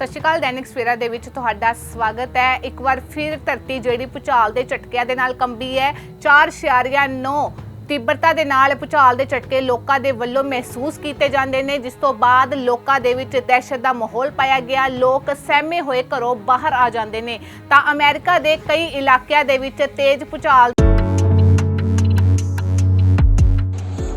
ਸਤਿ ਸ਼੍ਰੀ ਅਕਾਲ, ਦੈਨਿਕ ਸਵੇਰਾ ਦੇ ਵਿੱਚ ਤੁਹਾਡਾ ਸਵਾਗਤ ਹੈ। ਇੱਕ ਵਾਰ ਫਿਰ ਧਰਤੀ ਜਿਹੜੀ ਭੁਚਾਲ ਦੇ ਝਟਕਿਆਂ ਦੇ ਨਾਲ ਕੰਬੀ ਹੈ। 4.9 ਤੀਬਰਤਾ ਦੇ ਨਾਲ ਭੁਚਾਲ ਦੇ ਝਟਕੇ ਲੋਕਾਂ ਦੇ ਵੱਲੋਂ ਮਹਿਸੂਸ ਕੀਤੇ ਜਾਂਦੇ ਨੇ, ਜਿਸ ਤੋਂ ਬਾਅਦ ਲੋਕਾਂ ਦੇ ਵਿੱਚ ਦਹਿਸ਼ਤ ਦਾ ਮਾਹੌਲ ਪਾਇਆ ਗਿਆ। ਲੋਕ ਸਹਿਮੇ ਹੋਏ ਘਰੋਂ ਬਾਹਰ ਆ ਜਾਂਦੇ ਨੇ। ਤਾਂ ਅਮਰੀਕਾ ਦੇ ਕਈ ਇਲਾਕਿਆਂ ਦੇ ਵਿੱਚ ਤੇਜ਼ ਭੁਚਾਲ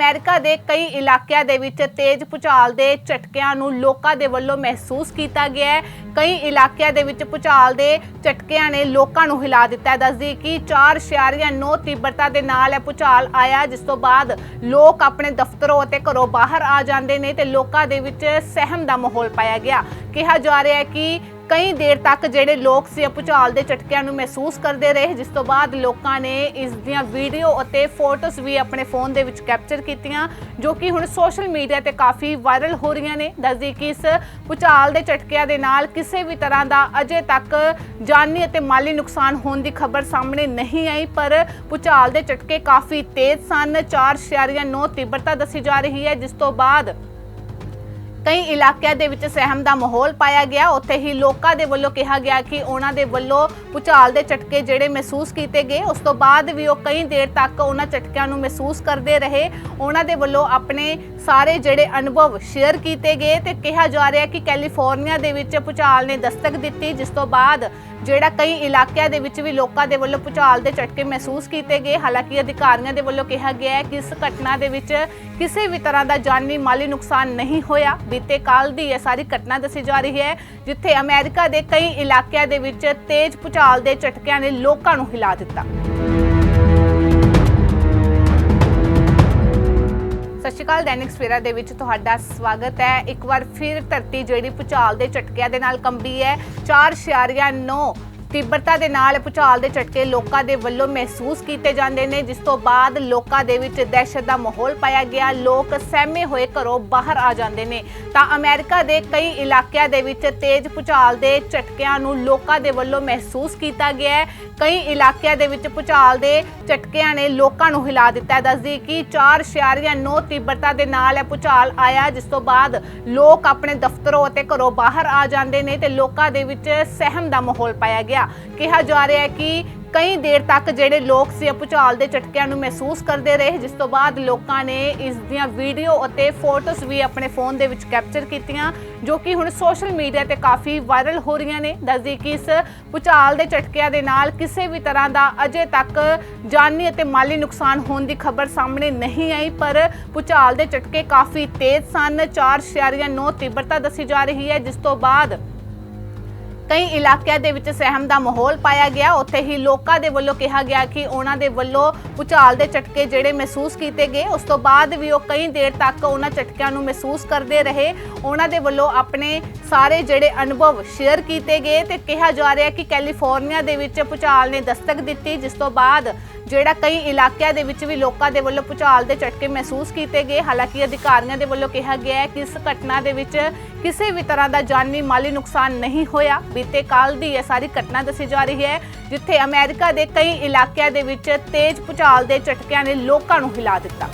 ਅਮਰੀਕਾ ਦੇ ਕਈ ਇਲਾਕਿਆਂ ਦੇ ਵਿੱਚ ਤੇਜ਼ ਭੁਚਾਲ ਦੇ ਝਟਕਿਆਂ ਨੂੰ ਲੋਕਾਂ ਦੇ ਵੱਲੋਂ ਮਹਿਸੂਸ ਕੀਤਾ ਗਿਆ ਹੈ। ਕਈ ਇਲਾਕਿਆਂ ਦੇ ਵਿੱਚ ਭੁਚਾਲ ਦੇ ਝਟਕਿਆਂ ਨੇ ਲੋਕਾਂ ਨੂੰ ਹਿਲਾ ਦਿੱਤਾ ਦੱਸਦੀ ਕਿ 4.9 ਤੀਬਰਤਾ ਦੇ ਨਾਲ ਇਹ ਭੁਚਾਲ ਆਇਆ ਜਿਸ ਤੋਂ ਬਾਅਦ ਲੋਕ ਆਪਣੇ ਦਫ਼ਤਰੋਂ ਅਤੇ ਘਰੋਂ ਬਾਹਰ ਆ ਜਾਂਦੇ ਨੇ ਤੇ ਲੋਕਾਂ ਦੇ ਵਿੱਚ ਸਹਿਮ ਦਾ ਮਾਹੌਲ ਪਾਇਆ ਗਿਆ। ਕਿਹਾ ਜਾ ਰਿਹਾ ਹੈ ਕਿ ਕਈ ਦੇਰ ਤੱਕ ਜਿਹੜੇ ਲੋਕ ਸੀ ਇਹ ਭੁਚਾਲ ਦੇ ਝਟਕਿਆਂ ਨੂੰ ਮਹਿਸੂਸ ਕਰਦੇ ਰਹੇ, ਜਿਸ ਤੋਂ ਬਾਅਦ ਲੋਕਾਂ ਨੇ ਇਸ ਦੀਆਂ ਵੀਡੀਓ ਅਤੇ ਫੋਟੋਜ਼ ਵੀ ਆਪਣੇ ਫੋਨ ਦੇ ਵਿੱਚ ਕੈਪਚਰ ਕੀਤੀਆਂ, ਜੋ ਕਿ ਹੁਣ ਸੋਸ਼ਲ ਮੀਡੀਆ ਤੇ ਕਾਫੀ ਵਾਇਰਲ ਹੋ ਰਹੀਆਂ ਨੇ। ਦੱਸਦੀ ਕਿ ਇਸ ਭੁਚਾਲ ਦੇ ਝਟਕਿਆਂ ਦੇ ਨਾਲ ਕਿਸੇ ਵੀ ਤਰ੍ਹਾਂ ਦਾ ਅਜੇ ਤੱਕ ਜਾਨੀ ਅਤੇ ਮਾਲੀ ਨੁਕਸਾਨ ਹੋਣ ਦੀ ਖਬਰ ਸਾਹਮਣੇ ਨਹੀਂ ਆਈ, ਪਰ ਭੁਚਾਲ ਦੇ ਝਟਕੇ ਕਾਫੀ ਤੇਜ਼ ਸਨ। 4.9 ਤੀਬਰਤਾ ਦੱਸੀ ਜਾ ਰਹੀ ਹੈ, ਜਿਸ ਤੋਂ ਬਾਅਦ ਕਈ ਇਲਾਕਿਆਂ ਦੇ ਵਿੱਚ ਸਹਿਮ ਦਾ ਮਾਹੌਲ ਪਾਇਆ ਗਿਆ। ਉੱਥੇ ਹੀ ਲੋਕਾਂ ਦੇ ਵੱਲੋਂ ਕਿਹਾ ਗਿਆ ਕਿ ਉਹਨਾਂ ਦੇ ਵੱਲੋਂ ਭੁਚਾਲ ਦੇ ਝਟਕੇ ਜਿਹੜੇ ਮਹਿਸੂਸ ਕੀਤੇ ਗਏ। ਉਸ ਤੋਂ ਬਾਅਦ ਵੀ ਉਹ ਕਈ ਦੇਰ ਤੱਕ ਉਹਨਾਂ ਝਟਕਿਆਂ ਨੂੰ ਮਹਿਸੂਸ ਕਰਦੇ ਰਹੇ। ਉਹਨਾਂ ਦੇ ਵੱਲੋਂ ਆਪਣੇ ਸਾਰੇ ਜਿਹੜੇ ਅਨੁਭਵ ਸ਼ੇਅਰ ਕੀਤੇ ਗਏ ਤੇ ਕਿਹਾ ਜਾ ਰਿਹਾ ਕਿ ਕੈਲੀਫੋਰਨੀਆ ਦੇ ਵਿੱਚ ਭੁਚਾਲ ਨੇ ਦਸਤਕ ਦਿੱਤੀ, ਜਿਸ ਤੋਂ ਬਾਅਦ ਜਿਹੜਾ ਕਈ ਇਲਾਕਿਆਂ ਦੇ ਵਿੱਚ ਵੀ ਲੋਕਾਂ ਦੇ ਵੱਲੋਂ ਭੁਚਾਲ ਦੇ ਝਟਕੇ ਮਹਿਸੂਸ ਕੀਤੇ ਗਏ। ਹਾਲਾਂਕਿ ਅਧਿਕਾਰੀਆਂ ਦੇ ਵੱਲੋਂ ਕਿਹਾ ਗਿਆ ਹੈ ਕਿ ਇਸ ਘਟਨਾ ਦੇ ਵਿੱਚ ਕਿਸੇ ਵੀ ਤਰ੍ਹਾਂ ਦਾ ਜਾਨੀ ਮਾਲੀ ਨੁਕਸਾਨ ਨਹੀਂ ਹੋਇਆ। ਬੀਤੇ ਕੱਲ ਦੀ ਇਹ ਸਾਰੀ ਘਟਨਾ ਦੱਸੀ ਜਾ ਰਹੀ ਹੈ, ਜਿੱਥੇ ਅਮਰੀਕਾ ਦੇ ਕਈ ਇਲਾਕਿਆਂ ਦੇ ਵਿੱਚ ਤੇਜ਼ ਭੁਚਾਲ ਦੇ ਝਟਕਿਆਂ ਨੇ ਲੋਕਾਂ ਨੂੰ ਹਿਲਾ ਦਿੱਤਾ। ਸਤਿ ਸ਼੍ਰੀ ਅਕਾਲ, ਦੈਨਿਕ ਸਵੇਰਾ ਦੇ ਵਿੱਚ ਤੁਹਾਡਾ ਸਵਾਗਤ ਹੈ। ਇੱਕ ਵਾਰ ਫਿਰ ਧਰਤੀ ਜਿਹੜੀ ਭੁਚਾਲ ਦੇ ਝਟਕਿਆਂ ਦੇ ਨਾਲ ਕੰਬੀ ਹੈ 4.9 ਤੀਬਰਤਾ ਦੇ ਨਾਲ ਭੁਚਾਲ ਦੇ ਝਟਕੇ ਲੋਕਾਂ ਦੇ ਵੱਲੋਂ ਮਹਿਸੂਸ ਕੀਤੇ ਜਾਂਦੇ ਨੇ, ਜਿਸ ਤੋਂ ਬਾਅਦ ਲੋਕਾਂ ਦੇ ਵਿੱਚ ਦਹਿਸ਼ਤ ਦਾ ਮਾਹੌਲ ਪਾਇਆ ਗਿਆ। ਲੋਕ ਸਹਿਮੇ ਹੋਏ ਘਰੋਂ ਬਾਹਰ ਆ ਜਾਂਦੇ ਨੇ। ਤਾਂ ਅਮਰੀਕਾ ਦੇ ਕਈ ਇਲਾਕਿਆਂ ਦੇ ਵਿੱਚ ਤੇਜ਼ ਭੁਚਾਲ ਦੇ ਝਟਕਿਆਂ ਨੂੰ ਲੋਕਾਂ ਦੇ ਵੱਲੋਂ ਮਹਿਸੂਸ ਕੀਤਾ ਗਿਆ ਹੈ। ਕਈ ਇਲਾਕਿਆਂ ਦੇ ਵਿੱਚ ਭੁਚਾਲ ਦੇ ਝਟਕਿਆਂ ਨੇ ਲੋਕਾਂ ਨੂੰ ਹਿਲਾ ਦਿੱਤਾ। ਦੱਸਦੀ ਕਿ 4.9 ਤੀਬਰਤਾ ਦੇ ਨਾਲ ਇਹ ਭੁਚਾਲ ਆਇਆ, ਜਿਸ ਤੋਂ ਬਾਅਦ ਲੋਕ ਆਪਣੇ ਦਫ਼ਤਰੋਂ ਅਤੇ ਘਰੋਂ ਬਾਹਰ ਆ ਜਾਂਦੇ ਨੇ ਤੇ ਲੋਕਾਂ ਦੇ ਵਿੱਚ ਸਹਿਮ ਦਾ ਮਾਹੌਲ ਪਾਇਆ ਗਿਆ। ਕਿਹਾ ਜਾ ਰਿਹਾ ਹੈ ਕਿ ਕਈ ਦੇਰ ਤੱਕ ਜਿਹੜੇ ਲੋਕ ਸੀ ਭੁਚਾਲ ਦੇ ਝਟਕਿਆਂ ਨੂੰ ਮਹਿਸੂਸ ਕਰਦੇ ਰਹੇ, ਜਿਸ ਤੋਂ ਬਾਅਦ ਲੋਕਾਂ ਨੇ ਇਸ ਦੀਆਂ ਵੀਡੀਓ ਅਤੇ ਫੋਟੋਜ਼ ਵੀ ਆਪਣੇ ਫੋਨ ਦੇ ਵਿੱਚ ਕੈਪਚਰ ਕੀਤੀਆਂ, ਜੋ ਕਿ ਹੁਣ ਸੋਸ਼ਲ ਮੀਡੀਆ ਤੇ ਕਾਫੀ ਵਾਇਰਲ ਹੋ ਰਹੀਆਂ ਨੇ। ਦੱਸਦੀ ਕਿ ਇਸ ਭੁਚਾਲ ਦੇ ਝਟਕਿਆਂ ਦੇ ਨਾਲ ਕਿਸੇ ਵੀ ਤਰ੍ਹਾਂ ਦਾ ਅਜੇ ਤੱਕ ਜਾਨੀ ਅਤੇ ਮਾਲੀ ਨੁਕਸਾਨ ਹੋਣ ਦੀ ਖਬਰ ਸਾਹਮਣੇ ਨਹੀਂ ਆਈ, ਪਰ ਭੁਚਾਲ ਦੇ ਝਟਕੇ ਕਾਫੀ ਤੇਜ਼ ਸਨ। 4.9 ਤੀਬਰਤਾ ਦੱਸੀ ਜਾ ਰਹੀ ਹੈ, ਜਿਸ ਤੋਂ ਬਾਅਦ ਕਈ ਇਲਾਕਿਆਂ ਦੇ ਵਿੱਚ ਸਹਿਮ ਦਾ ਮਾਹੌਲ ਪਾਇਆ ਗਿਆ। ਉੱਥੇ ਹੀ ਲੋਕਾਂ ਦੇ ਵੱਲੋਂ ਕਿਹਾ ਗਿਆ ਕਿ ਉਹਨਾਂ ਦੇ ਵੱਲੋਂ ਭੁਚਾਲ ਦੇ ਝਟਕੇ ਜਿਹੜੇ ਮਹਿਸੂਸ ਕੀਤੇ ਗਏ, ਉਸ ਤੋਂ ਬਾਅਦ ਵੀ ਉਹ ਕਈ ਦੇਰ ਤੱਕ ਉਹਨਾਂ ਝਟਕਿਆਂ ਨੂੰ ਮਹਿਸੂਸ ਕਰਦੇ ਰਹੇ। ਉਹਨਾਂ ਦੇ ਵੱਲੋਂ ਆਪਣੇ ਸਾਰੇ ਜਿਹੜੇ ਅਨੁਭਵ ਸ਼ੇਅਰ ਕੀਤੇ ਗਏ ਤੇ ਕਿਹਾ ਜਾ ਰਿਹਾ ਕਿ ਕੈਲੀਫੋਰਨੀਆ ਦੇ ਵਿੱਚ ਭੁਚਾਲ ਨੇ ਦਸਤਕ ਦਿੱਤੀ, ਜਿਸ ਤੋਂ ਬਾਅਦ ਜਿਹੜਾ ਕਈ ਇਲਾਕਿਆਂ ਦੇ ਵਿੱਚ ਵੀ ਲੋਕਾਂ ਦੇ ਵੱਲੋਂ ਭੁਚਾਲ ਦੇ ਝਟਕੇ ਮਹਿਸੂਸ ਕੀਤੇ ਗਏ ਹਾਲਾਂਕਿ ਅਧਿਕਾਰੀਆਂ ਦੇ ਵੱਲੋਂ ਕਿਹਾ ਗਿਆ ਹੈ ਕਿ ਇਸ ਘਟਨਾ ਦੇ ਵਿੱਚ ਕਿਸੇ ਵੀ ਤਰ੍ਹਾਂ ਦਾ ਜਾਨੀ ਮਾਲੀ ਨੁਕਸਾਨ ਨਹੀਂ ਹੋਇਆ ਬੀਤੇ ਕੱਲ ਦੀ ਇਹ ਸਾਰੀ ਘਟਨਾ ਦੱਸੀ ਜਾ ਰਹੀ ਹੈ ਜਿੱਥੇ ਅਮਰੀਕਾ ਦੇ ਕਈ ਇਲਾਕਿਆਂ ਦੇ ਵਿੱਚ ਤੇਜ਼ ਭੁਚਾਲ ਦੇ ਝਟਕਿਆਂ ਨੇ ਲੋਕਾਂ ਨੂੰ ਹਿਲਾ ਦਿੱਤਾ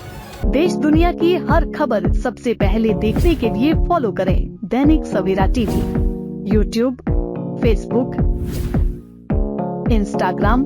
देश दुनिया की हर खबर सबसे पहले देखने के लिए फॉलो करें Dainik Savera TV YouTube Facebook Instagram